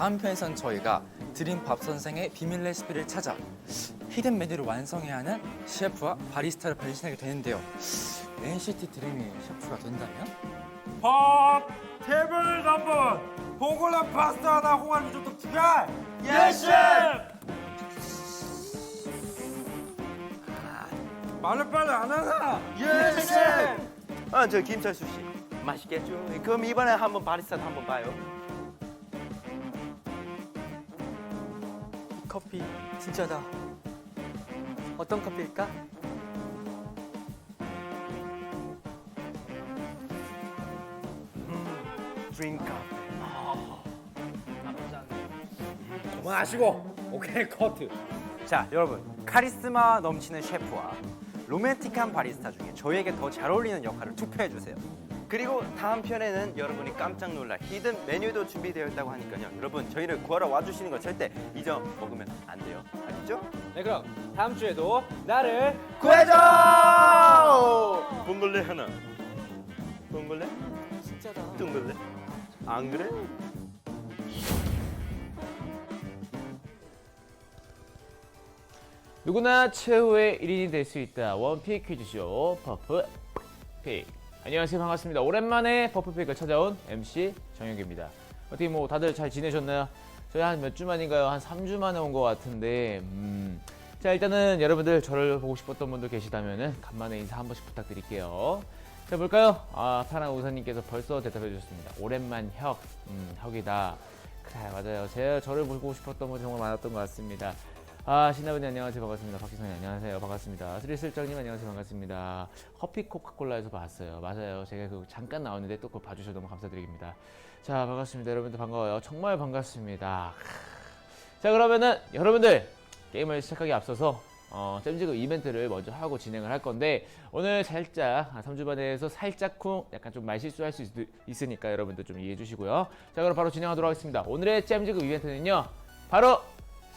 다음 편에선 저희가 드림밥 선생의 비밀 레시피를 찾아 히든 메뉴를 완성해야 하는 셰프와 바리스타를 변신하게 되는데요. NCT 드림이 셰프가 된다면? 밥 테이블 넘버 보글랑 파스타 하나 홍합 리조또 두 개. 예 셰프. 말을 빨리 안 하나? 예 셰프. 아, 저 김철수 씨. 맛있겠죠? 그럼 이번에 한번 바리스타 한번 봐요. 커피 진짜다. 어떤 커피일까? 드링크 카페. 그만하시고 오케이 커트. 자, 여러분. 카리스마 넘치는 셰프와 로맨틱한 바리스타 중에 저에게 더 잘 어울리는 역할을 투표해 주세요. 그리고 다음 편에는 여러분이 깜짝 놀랄 히든 메뉴도 준비되어 있다고 하니까요. 여러분, 저희를 구하러 와주시는 거 절대 잊어먹으면 안 돼요. 알겠죠? 네 그럼 다음 주에도 나를 구해줘! 봉골레 하나. 봉골레? 진짜다. 둥글레? 안 그래? 누구나 최후의 1인이 될 수 있다. 원픽 퀴즈쇼 퍼프 픽. 안녕하세요. 반갑습니다. 오랜만에 퍼프픽을 찾아온 MC 정혁입니다. 어떻게 뭐 다들 잘 지내셨나요? 저희 한 몇 주 만인가요? 한 3주 만에 온 것 같은데 음. 자 일단은 여러분들 저를 보고 싶었던 분들 계시다면은 간만에 인사 한 번씩 부탁드릴게요. 자 볼까요? 아 파란 우사님께서 벌써 대답해 주셨습니다. 오랜만 혁, 음, 혁이다. 그래 맞아요. 제가 저를 보고 싶었던 분이 정말 많았던 것 같습니다. 아 신나분이 안녕하세요 반갑습니다. 박기성님 안녕하세요 반갑습니다. 스리슬정님 안녕하세요 반갑습니다. 커피 코카콜라에서 봤어요. 맞아요. 제가 그 잠깐 나왔는데 또 그거 봐주셔서 너무 감사드립니다. 자 반갑습니다. 여러분들 반가워요. 정말 반갑습니다. 자 그러면은 여러분들 게임을 시작하기 앞서서 어, 잼지그 이벤트를 먼저 하고 진행을 할 건데 오늘 살짝 한 3주 반에서 살짝쿵 약간 좀 말실수할 수 있, 으니까 여러분들 좀 이해해 주시고요. 자 그럼 바로 진행하도록 하겠습니다. 오늘의 잼지그 이벤트는요. 바로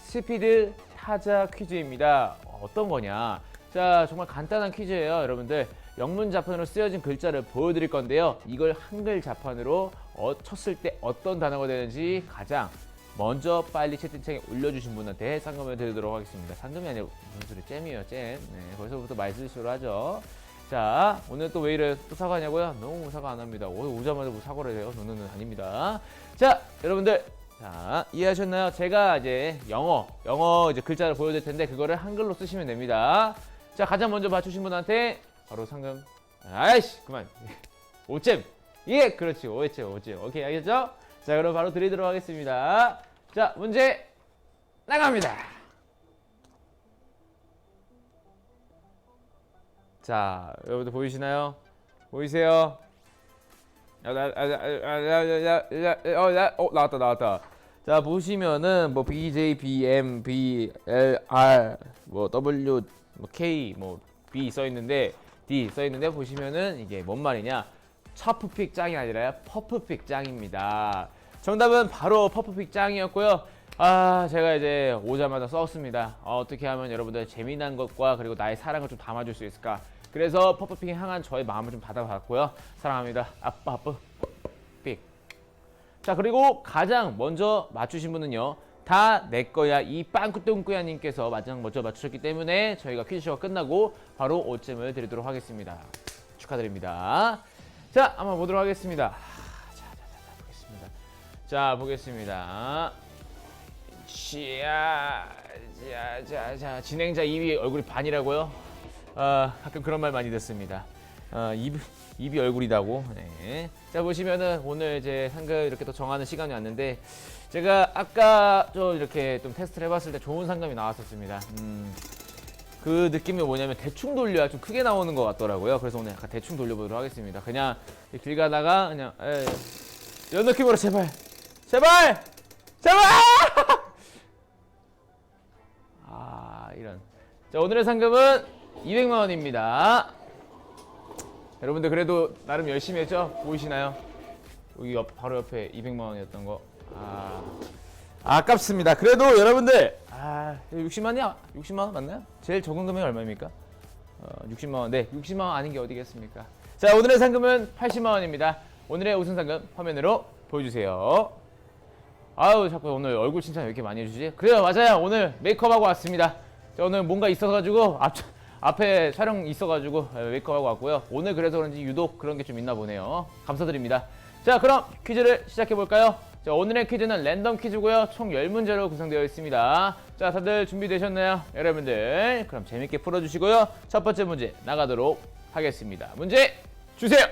스피드 타자 퀴즈입니다. 어떤 거냐? 자, 정말 간단한 퀴즈예요, 여러분들. 영문 자판으로 쓰여진 글자를 보여드릴 건데요. 이걸 한글 자판으로 어, 쳤을 때 어떤 단어가 되는지 가장 먼저 빨리 채팅창에 올려주신 분한테 상금을 드리도록 하겠습니다. 상금이 아니라 무슨 소리 잼이에요, 잼. 네, 벌써부터 말실수를 하죠. 자, 오늘 또 왜 이래? 또 사과하냐고요? 너무 사과 안 합니다. 오, 오자마자 뭐 사과를 해요? 너는 아닙니다. 자, 여러분들. 자, 이해하셨나요? 제가 이제 영어, 영어 이제 글자를 보여드릴 텐데 그거를 한글로 쓰시면 됩니다. 자, 가장 먼저 맞추신 분한테 바로 상금. 아이씨, 그만. 5점. 예, 그렇지. 5점, 5점. 오케이, 알겠죠? 자, 그럼 바로 드리도록 하겠습니다. 자, 문제 나갑니다. 자, 여러분들 보이시나요? 보이세요? 어, 나왔다, 나왔다. 자, 보시면은 뭐 BJ, BM, B, L, R, 뭐 W, 뭐 K, 뭐 B 써 있는데 D 써 있는데 보시면은 이게 뭔 말이냐? 차프픽 짱이 아니라 퍼프픽 짱입니다. 정답은 바로 퍼프픽 짱이었고요. 아, 제가 이제 오자마자 썼습니다. 어, 어떻게 하면 여러분들 재미난 것과 그리고 나의 사랑을 좀 담아줄 수 있을까? 그래서 퍼프픽에 향한 저의 마음을 좀 받아봤고요. 사랑합니다. 아빠, 아빠, 픽. 자, 그리고 가장 먼저 맞추신 분은요. 다 내 거야 이 빵꾸똥꾸야 님께서 마지막 먼저 맞추셨기 때문에 저희가 퀴즈쇼가 끝나고 바로 5점을 드리도록 하겠습니다. 축하드립니다. 자, 한번 보도록 하겠습니다. 하, 자, 자, 자, 자, 보겠습니다. 자, 보겠습니다. 자, 자, 자, 자, 진행자 2위 얼굴이 반이라고요? 아, 가끔 그런 말 많이 듣습니다. 아, 입, 입이 얼굴이다고. 네. 자, 보시면은 오늘 이제 상금 이렇게 또 정하는 시간이 왔는데 제가 아까 좀 이렇게 좀 테스트를 해봤을 때 좋은 상금이 나왔었습니다. 음, 그 느낌이 뭐냐면 대충 돌려야 좀 크게 나오는 것 같더라고요. 그래서 오늘 약간 대충 돌려보도록 하겠습니다. 그냥 길 가다가 그냥 에이, 이런 느낌으로 제발, 제발, 제발! 아 이런. 자 오늘의 상금은 200만 원입니다. 여러분들 그래도 나름 열심히 했죠? 보이시나요? 여기 옆, 바로 옆에 200만 원이었던 거. 아 아깝습니다. 그래도 여러분들 아 60만 원이야? 60만 원 맞나요? 제일 적은 금액이 얼마입니까? 어, 60만 원. 네, 60만 원 아닌 게 어디겠습니까? 자 오늘의 상금은 80만 원입니다. 오늘의 우승 상금 화면으로 보여주세요. 아유 자꾸 오늘 얼굴 칭찬 왜 이렇게 많이 해주지? 그래요 맞아요 오늘 메이크업하고 왔습니다. 저 오늘 뭔가 있어가지고 앞 앞에 촬영 있어가지고 메이크업하고 왔고요. 오늘 그래서 그런지 유독 그런 게 좀 있나 보네요. 감사드립니다. 자 그럼 퀴즈를 시작해 볼까요? 자 오늘의 퀴즈는 랜덤 퀴즈고요. 총 10문제로 구성되어 있습니다. 자 다들 준비되셨나요? 여러분들 그럼 재밌게 풀어주시고요. 첫 번째 문제 나가도록 하겠습니다. 문제 주세요.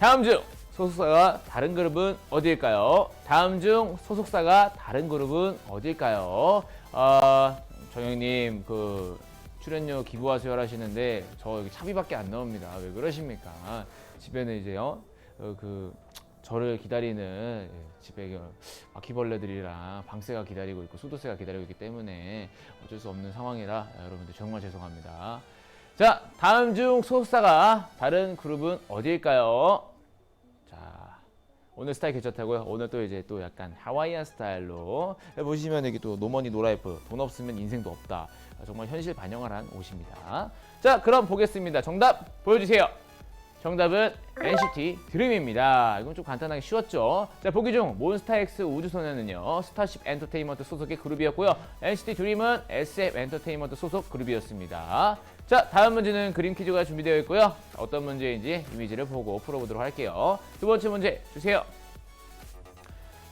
다음 중 소속사가 다른 그룹은 어디일까요? 다음 중 소속사가 다른 그룹은 어디일까요? 아 정영님 그 출연료 기부하세요 하시는데 저 여기 차비밖에 안 나옵니다. 왜 그러십니까? 집에는 이제요 어, 그 저를 기다리는 예, 집에 그 바퀴벌레들이랑 방새가 기다리고 있고 수도새가 기다리고 있기 때문에 어쩔 수 없는 상황이라 여러분들 정말 죄송합니다. 자 다음 중 소속사가 다른 그룹은 어디일까요? 자 오늘 스타일 괜찮다고요? 오늘 또 이제 또 약간 하와이안 스타일로 보시면 여기 또 노머니 노라이프 돈 없으면 인생도 없다 아, 정말 현실 반영을 한 옷입니다. 자 그럼 보겠습니다. 정답 보여주세요. 정답은 NCT 드림입니다. 이건 좀 간단하게 쉬웠죠? 자 보기 중 몬스타엑스 우주소녀는요 스타쉽 엔터테인먼트 소속의 그룹이었고요. NCT 드림은 SF 엔터테인먼트 소속 그룹이었습니다. 자 다음 문제는 그림 퀴즈가 준비되어 있고요. 어떤 문제인지 이미지를 보고 풀어보도록 할게요. 두 번째 문제 주세요.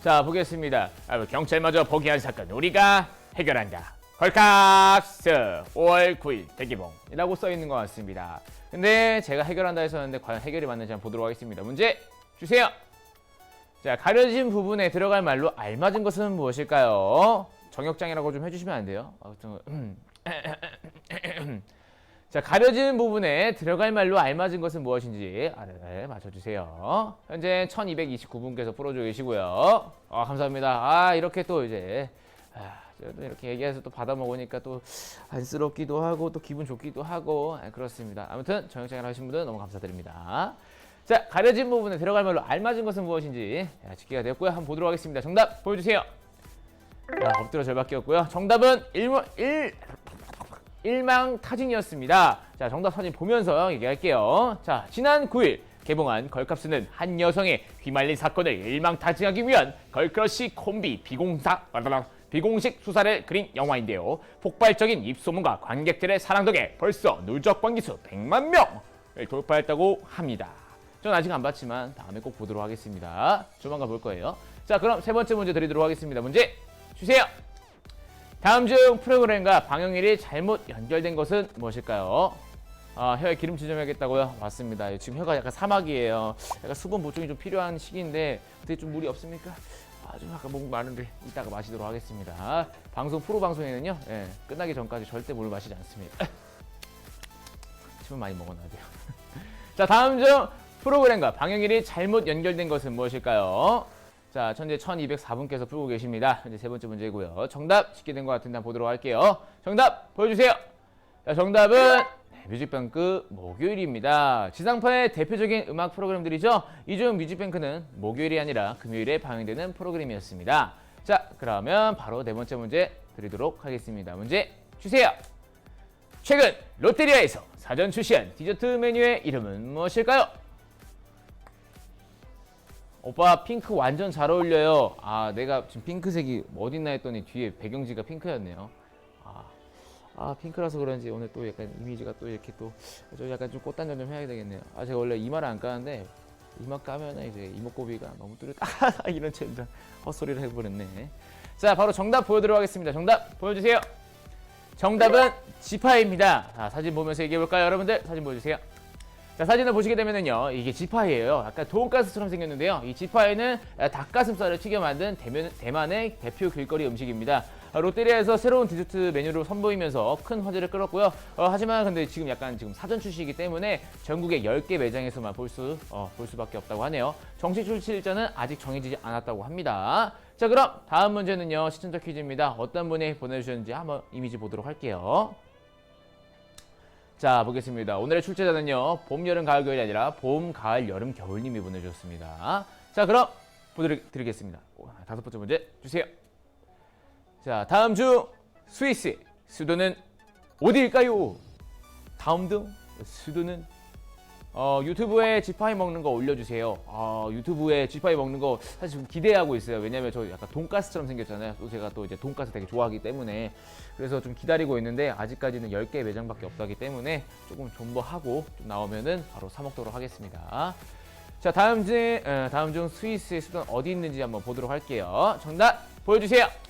자 보겠습니다. 아, 경찰마저 포기한 사건 우리가 해결한다 헐값스 5월 9일 대기봉이라고 써 있는 것 같습니다 근데 제가 해결한다 했었는데 과연 해결이 맞는지 한번 보도록 하겠습니다 문제 주세요 자 가려진 부분에 들어갈 말로 알맞은 것은 무엇일까요 정역장이라고 좀 해주시면 안 돼요 아무튼 자 가려진 부분에 들어갈 말로 알맞은 것은 무엇인지 아래 맞춰주세요. 현재 1229분께서 풀어주고 계시고요. 아 감사합니다. 아 이렇게 또 이제 아, 이렇게 얘기해서 또 받아 먹으니까 또 안쓰럽기도 하고 또 기분 좋기도 하고 아, 그렇습니다. 아무튼 정영장을 하신 분들 너무 감사드립니다. 자 가려진 부분에 들어갈 말로 알맞은 것은 무엇인지 자, 집계가 되었고요. 한번 보도록 하겠습니다. 정답 보여주세요. 자, 엎드려 절밖에없고요. 정답은 1문 1 일망타진이었습니다. 자, 정답 사진 보면서 얘기할게요. 자, 지난 9일 개봉한 걸캅스는 한 여성의 휘말린 사건을 일망타진하기 위한 걸크러쉬 콤비 비공사 비공식 수사를 그린 영화인데요. 폭발적인 입소문과 관객들의 사랑 덕에 벌써 누적 관계수 100만 명을 돌파했다고 합니다. 전 아직 안 봤지만 다음에 꼭 보도록 하겠습니다. 조만간 볼 거예요. 자, 그럼 세 번째 문제 드리도록 하겠습니다. 문제 주세요. 다음 중 프로그램과 방영일이 잘못 연결된 것은 무엇일까요? 아, 혀에 기름칠 좀 해야겠다고요? 맞습니다. 지금 혀가 약간 사막이에요. 약간 수분 보충이 좀 필요한 시기인데 어떻게 좀 물이 없습니까? 아, 좀 약간 목 마른데 이따가 마시도록 하겠습니다. 방송 프로 방송에는요, 예, 끝나기 전까지 절대 물을 마시지 않습니다. 침을 많이 먹어놔야 돼요. 자, 다음 중 프로그램과 방영일이 잘못 연결된 것은 무엇일까요? 자, 현재 1204분께서 풀고 계십니다. 현재 세 번째 문제고요. 정답 집계된 것 같은데 한번 보도록 할게요. 정답 보여주세요. 자, 정답은 네, 뮤직뱅크 목요일입니다. 지상파의 대표적인 음악 프로그램들이죠. 이중 뮤직뱅크는 목요일이 아니라 금요일에 방영되는 프로그램이었습니다. 자, 그러면 바로 네 번째 문제 드리도록 하겠습니다. 문제 주세요. 최근 롯데리아에서 사전 출시한 디저트 메뉴의 이름은 무엇일까요? 오빠 핑크 완전 잘 어울려요. 아 내가 지금 핑크색이 어딨나 했더니 뒤에 배경지가 핑크였네요. 아, 아 핑크라서 그런지 오늘 또 약간 이미지가 또 이렇게 또저 약간 좀 꽃단장 좀 해야 되겠네요. 아 제가 원래 이마를 안 까는데 이마 까면 이제 이목구비가 너무 뚜렷 아 이런 젠장 헛소리를 해버렸네. 자 바로 정답 보여드리도록 하겠습니다. 정답 보여주세요. 정답은 지파입니다. 자, 사진 보면서 얘기해 볼까요, 여러분들? 사진 보여주세요. 자, 사진을 보시게 되면은요, 이게 지파이예요. 약간 돈가스처럼 생겼는데요. 이 지파이는 닭가슴살을 튀겨 만든 대면, 대만의 대표 길거리 음식입니다. 아, 롯데리아에서 새로운 디저트 메뉴를 선보이면서 큰 화제를 끌었고요. 어, 하지만 근데 지금 약간 지금 사전 출시이기 때문에 전국의 10개 매장에서만 볼 수, 어, 볼 수밖에 없다고 하네요. 정식 출시 일자는 아직 정해지지 않았다고 합니다. 자, 그럼 다음 문제는요, 시청자 퀴즈입니다. 어떤 분이 보내주셨는지 한번 이미지 보도록 할게요. 자 보겠습니다. 오늘의 출제자는요 봄, 여름, 가을, 겨울이 아니라 봄, 가을, 여름, 겨울님이 보내주셨습니다. 자 그럼 보여드리겠습니다. 오, 다섯 번째 문제 주세요. 자 다음 주 스위스 수도는 어디일까요? 다음 중 수도는 어, 유튜브에 지파이 먹는 거 올려주세요. 어, 유튜브에 지파이 먹는 거 사실 좀 기대하고 있어요. 왜냐면 저 약간 돈가스처럼 생겼잖아요. 또 제가 또 이제 돈가스 되게 좋아하기 때문에 그래서 좀 기다리고 있는데 아직까지는 10개 매장밖에 없다기 때문에 조금 존버하고 좀 나오면은 바로 사 먹도록 하겠습니다. 자 다음 중 어, 다음 중 스위스의 수도는 어디 있는지 한번 보도록 할게요. 정답 보여주세요.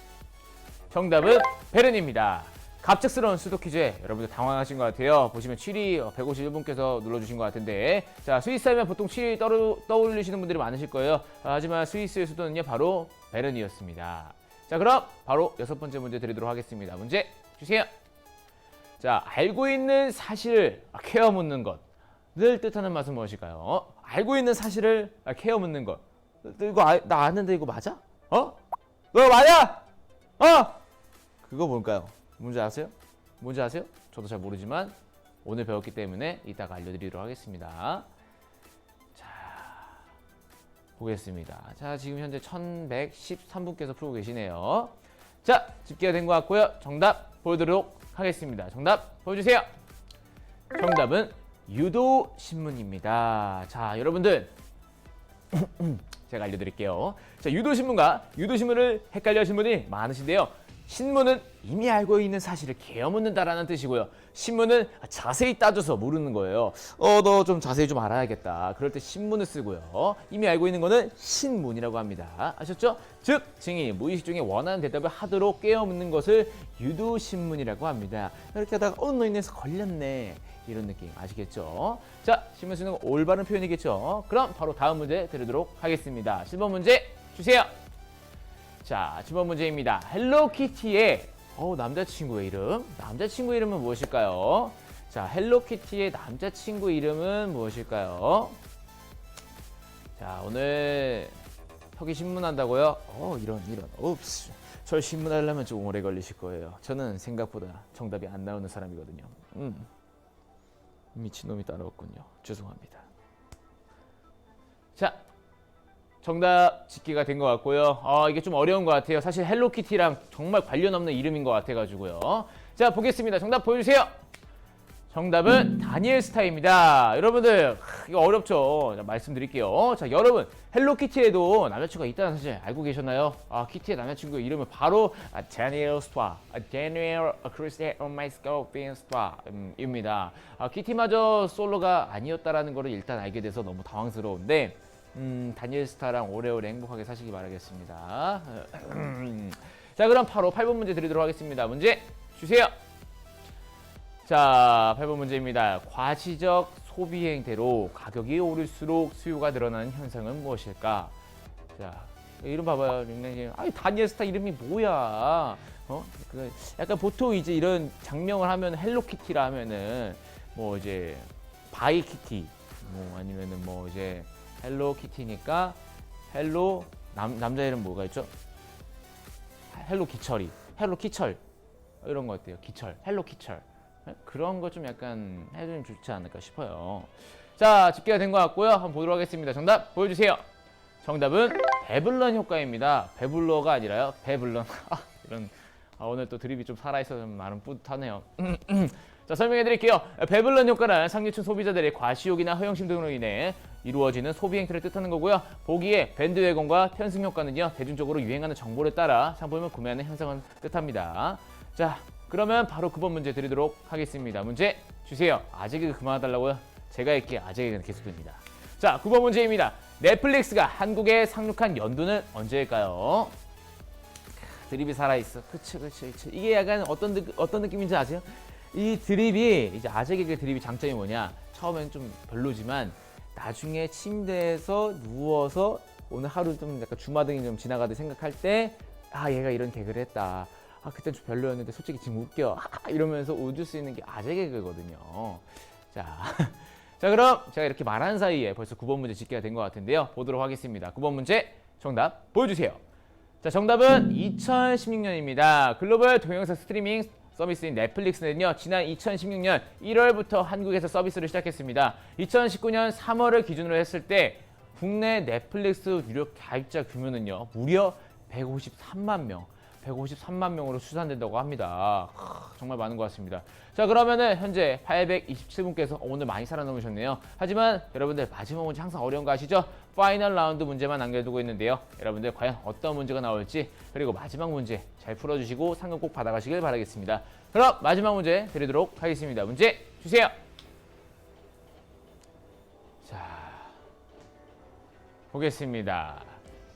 정답은 베른입니다. 갑작스러운 수도 퀴즈에 여러분들 당황하신 것 같아요. 보시면 7위 151분께서 눌러주신 것 같은데 자 스위스 하면 보통 7위 떠르, 떠올리시는 분들이 많으실 거예요. 아, 하지만 스위스의 수도는요 바로 베른이었습니다. 자 그럼 바로 여섯 번째 문제 드리도록 하겠습니다. 문제 주세요. 자 알고 있는 사실을 케어 묻는 것을 뜻하는 맛은 무엇일까요? 어? 알고 있는 사실을 케어 묻는 것. 이거 아, 나 아는데 이거 맞아? 어? 너 맞아? 어? 그거 뭘까요? 뭔지 아세요? 뭔지 아세요? 저도 잘 모르지만 오늘 배웠기 때문에 이따가 알려드리도록 하겠습니다. 자, 보겠습니다. 자, 지금 현재 1113분께서 풀고 계시네요. 자, 집계가 된 것 같고요. 정답 보여드리도록 하겠습니다. 정답 보여주세요. 정답은 유도 신문입니다. 자, 여러분들 제가 알려드릴게요. 자, 유도 신문과 유도 신문을 헷갈려 하신 분이 많으신데요. 신문은 이미 알고 있는 사실을 개어묻는다라는 뜻이고요. 신문은 자세히 따져서 모르는 거예요. 어, 너 좀 자세히 좀 알아야겠다. 그럴 때 신문을 쓰고요. 이미 알고 있는 거는 신문이라고 합니다. 아셨죠? 즉, 증인이 무의식 중에 원하는 대답을 하도록 깨어묻는 것을 유도신문이라고 합니다. 이렇게 하다가 어, 너 인해서 걸렸네. 이런 느낌 아시겠죠? 자, 신문 쓰는 거 올바른 표현이겠죠? 그럼 바로 다음 문제 드리도록 하겠습니다. 10번 문제 주세요. 자, 10번 문제입니다. 헬로키티의 어, 남자친구의 이름. 남자친구 이름은 무엇일까요? 자, 헬로키티의 남자친구 이름은 무엇일까요? 자, 오늘 혁이 신문한다고요? 어, 이런 이런. 옵스. 절 신문하려면 좀 오래 걸리실 거예요. 저는 생각보다 정답이 안 나오는 사람이거든요. 음. 미친놈이 따라왔군요. 죄송합니다. 자, 정답 짓기가 된 것 같고요. 아, 이게 좀 어려운 것 같아요. 사실 헬로키티랑 정말 관련 없는 이름인 것 같아가지고요. 자, 보겠습니다. 정답 보여주세요. 정답은 다니엘 스타입니다. 여러분들 크, 이거 어렵죠. 자, 말씀드릴게요. 자, 여러분 헬로키티에도 남자친구가 있다는 사실 알고 계셨나요? 아, 키티의 남자친구의 이름은 바로 아, 다니엘 스타, 아, 다니엘 크리스테 오마이 스코핀 스타입니다. 아, 키티마저 솔로가 아니었다라는 것을 일단 알게 돼서 너무 당황스러운데 음, 다니엘 스타랑 오래오래 행복하게 사시기 바라겠습니다. 자, 그럼 바로 8번 문제 드리도록 하겠습니다. 문제 주세요. 자, 8번 문제입니다. 과시적 소비 행태로 가격이 오를수록 수요가 늘어나는 현상은 무엇일까? 자, 이름 봐봐요. 아니, 다니엘 스타 이름이 뭐야? 어? 그 약간 보통 이제 이런 장명을 하면 헬로키티라 하면은 뭐 이제 바이키티 뭐 아니면은 뭐 이제 헬로 키티니까 헬로 남 남자 이름 뭐가 있죠? 헬로 기철이 헬로 기철 이런 거 어때요? 기철 헬로 기철 네? 그런 거 좀 약간 해주면 좋지 않을까 싶어요. 자 집계가 된 것 같고요. 한번 보도록 하겠습니다. 정답 보여주세요. 정답은 배블런 효과입니다. 배불러가 아니라요. 배블런. 아, 이런 아, 오늘 또 드립이 좀 살아있어서 좀 나름 뿌듯하네요. 자 설명해 드릴게요. 배블런 효과는 상류층 소비자들의 과시욕이나 허영심 등으로 인해 이루어지는 소비 행태를 뜻하는 거고요. 보기에 밴드웨건과 편승 효과는요 대중적으로 유행하는 정보를 따라 상품을 구매하는 현상을 뜻합니다. 자 그러면 바로 9번 문제 드리도록 하겠습니다. 문제 주세요. 아재 개그 그만해달라고요? 제가 할게 아재 개그는 계속됩니다. 자 9번 문제입니다. 넷플릭스가 한국에 상륙한 연도는 언제일까요? 드립이 살아있어. 그치, 그치, 그치. 이게 약간 어떤, 느, 어떤 느낌인지 아세요? 이 드립이, 이제 아재 개그 드립이 장점이 뭐냐? 처음엔 좀 별로지만, 나중에 침대에서 누워서 오늘 하루 좀 약간 주마등이 좀 지나가듯 생각할 때, 아, 얘가 이런 개그를 했다. 아, 그땐 좀 별로였는데 솔직히 지금 웃겨. 아, 이러면서 웃을 수 있는 게 아재 개그거든요. 자. 자, 그럼 제가 이렇게 말한 사이에 벌써 9번 문제 짓기가 된 것 같은데요. 보도록 하겠습니다. 9번 문제 정답 보여주세요. 자, 정답은 2016년입니다. 글로벌 동영상 스트리밍 서비스인 넷플릭스는요, 지난 2016년 1월부터 한국에서 서비스를 시작했습니다. 2019년 3월을 기준으로 했을 때 국내 넷플릭스 유료 가입자 규모는요, 무려 153만 명. 153만 명으로 추산된다고 합니다. 크, 정말 많은 것 같습니다. 자 그러면은 현재 827분께서 오늘 많이 살아남으셨네요. 하지만 여러분들 마지막 문제 항상 어려운 거 아시죠? 파이널 라운드 문제만 남겨두고 있는데요. 여러분들 과연 어떤 문제가 나올지 그리고 마지막 문제 잘 풀어주시고 상금 꼭 받아가시길 바라겠습니다. 그럼 마지막 문제 드리도록 하겠습니다. 문제 주세요. 자 보겠습니다.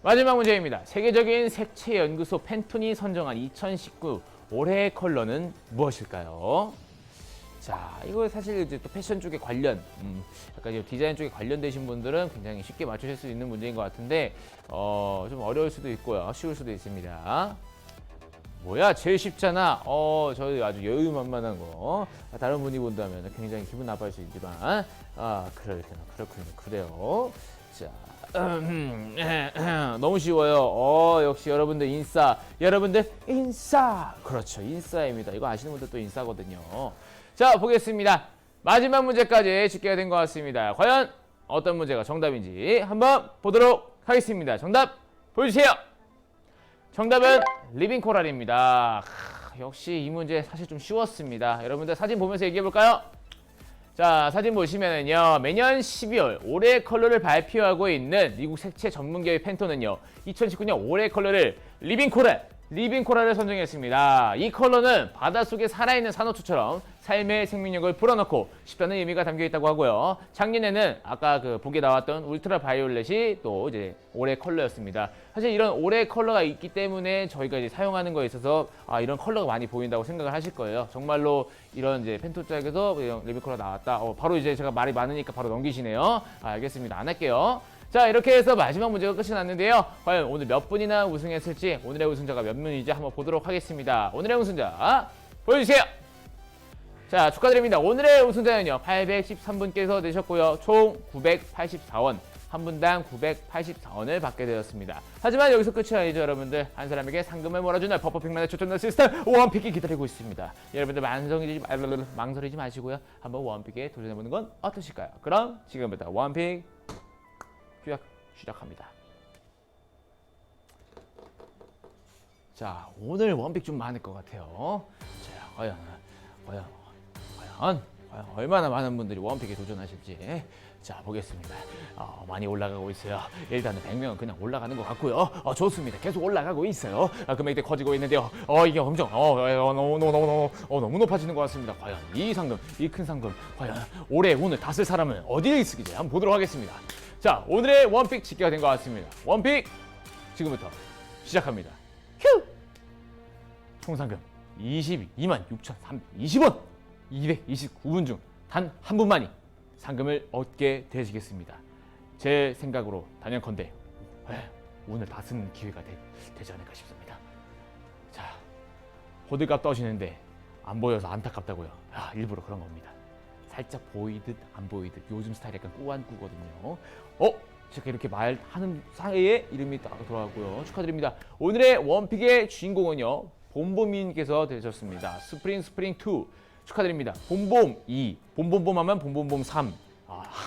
마지막 문제입니다. 세계적인 색채 연구소 팬톤이 선정한 2019 올해의 컬러는 무엇일까요? 자, 이거 사실 이제 또 패션 쪽에 관련, 음, 약간 디자인 쪽에 관련되신 분들은 굉장히 쉽게 맞추실 수 있는 문제인 것 같은데, 어, 좀 어려울 수도 있고요, 쉬울 수도 있습니다. 뭐야, 제일 쉽잖아. 어, 저희 아주 여유만만한 거. 아, 다른 분이 본다면 굉장히 기분 나빠할 수 있지만, 아, 그렇구나, 그렇군요, 그래요. 자, 음, 너무 쉬워요. 어, 역시 여러분들 인싸. 여러분들 인싸. 그렇죠. 인싸입니다. 이거 아시는 분들 또 인싸거든요. 자, 보겠습니다. 마지막 문제까지 집계가 된 것 같습니다. 과연 어떤 문제가 정답인지 한번 보도록 하겠습니다. 정답 보여주세요. 정답은 리빙 코랄입니다. 크, 역시 이 문제 사실 좀 쉬웠습니다. 여러분들 사진 보면서 얘기해 볼까요? 자 사진 보시면은요 매년 12월 올해의 컬러를 발표하고 있는 미국 색채 전문기업의 팬톤은요 2019년 올해의 컬러를 리빙 코랄 리빙 코랄을 선정했습니다. 이 컬러는 바닷속에 살아있는 산호초처럼 삶의 생명력을 불어넣고 싶다는 의미가 담겨 있다고 하고요. 작년에는 아까 그 보기에 나왔던 울트라 바이올렛이 또 이제 올해 컬러였습니다. 사실 이런 올해 컬러가 있기 때문에 저희가 이제 사용하는 거에 있어서 아 이런 컬러가 많이 보인다고 생각을 하실 거예요. 정말로 이런 이제 펜토 짝에서 이런 리빙 컬러 나왔다. 어, 바로 이제 제가 말이 많으니까 바로 넘기시네요. 아, 알겠습니다. 안 할게요 자 이렇게 해서 마지막 문제가 끝이 났는데요 과연 오늘 몇 분이나 우승했을지 오늘의 우승자가 몇 명인지 한번 보도록 하겠습니다 오늘의 우승자 보여주세요 자 축하드립니다 오늘의 우승자는요 813분께서 되셨고요 총 984원 한 분당 984원을 받게 되었습니다. 하지만 여기서 끝이 아니죠, 여러분들. 한 사람에게 상금을 몰아주는 버퍼픽만의 초점날 시스템 원픽이 기다리고 있습니다. 여러분들 만성이지 마- 망설이지 마시고요. 한번 원픽에 도전해보는 건 어떠실까요? 그럼 지금부터 원픽 시작, 시작합니다. 자, 오늘 원픽 좀 많을 것 같아요. 자, 과연, 과연, 과연, 과연 얼마나 많은 분들이 원픽에 도전하실지. 자, 보겠습니다. 어, 많이 올라가고 있어요. 일단은 100명은 그냥 올라가는 것 같고요. 어, 좋습니다. 계속 올라가고 있어요. 아, 금액대 커지고 있는데요. 어, 이게 엄청, 어, 어, 어, 너무, 너무, 너무, 어, 너무 높아지는 것 같습니다. 과연 이 상금, 이 큰 상금, 과연 올해 오늘 다 쓸 사람은 어디에 있을지 한번 보도록 하겠습니다. 자, 오늘의 원픽 집계가 된 것 같습니다. 원픽 지금부터 시작합니다. 휴! 총 상금 22만 6,320원. 229분 중 단 한 분만이 상금을 얻게 되시겠습니다. 제 생각으로 단연컨대 에, 오늘 다 쓰는 기회가 되, 되지 않을까 싶습니다. 자, 호들갑 떠시는데 안 보여서 안타깝다고요. 아, 일부러 그런 겁니다. 살짝 보이듯 안 보이듯 요즘 스타일 약간 꾸안꾸거든요. 어? 제가 이렇게 말하는 사이에 이름이 딱 돌아왔고요. 축하드립니다. 오늘의 원픽의 주인공은요. 봄봄님께서 되셨습니다. 스프링 스프링 2 축하드립니다. 봄봄 2, 봄봄봄 하면 봄봄봄 3.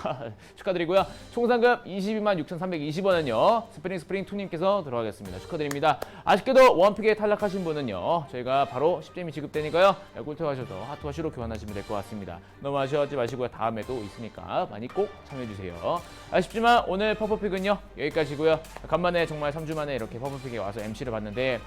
아, 축하드리고요. 총 상금 22만 6,320원은요. 스프링 스프링 2님께서 들어가겠습니다. 축하드립니다. 아쉽게도 원픽에 탈락하신 분은요. 저희가 바로 10점이 지급되니까요. 네, 꿀팁 하셔서 하트와 시로 교환하시면 될 것 같습니다. 너무 아쉬워하지 마시고요. 다음에도 있으니까 많이 꼭 참여해주세요. 아쉽지만 오늘 퍼플픽은요. 여기까지고요. 간만에 정말 3주 만에 이렇게 퍼플픽에 와서 MC를 봤는데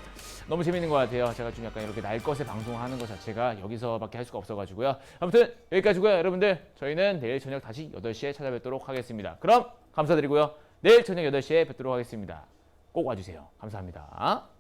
너무 재밌는 것 같아요. 제가 좀 약간 이렇게 날 것에 방송하는 것 자체가 여기서밖에 할 수가 없어가지고요. 아무튼 여기까지고요. 여러분들 저희는 내일 저녁 다시 8시에 찾아뵙도록 하겠습니다. 그럼 감사드리고요. 내일 저녁 8시에 뵙도록 하겠습니다. 꼭 와주세요. 감사합니다.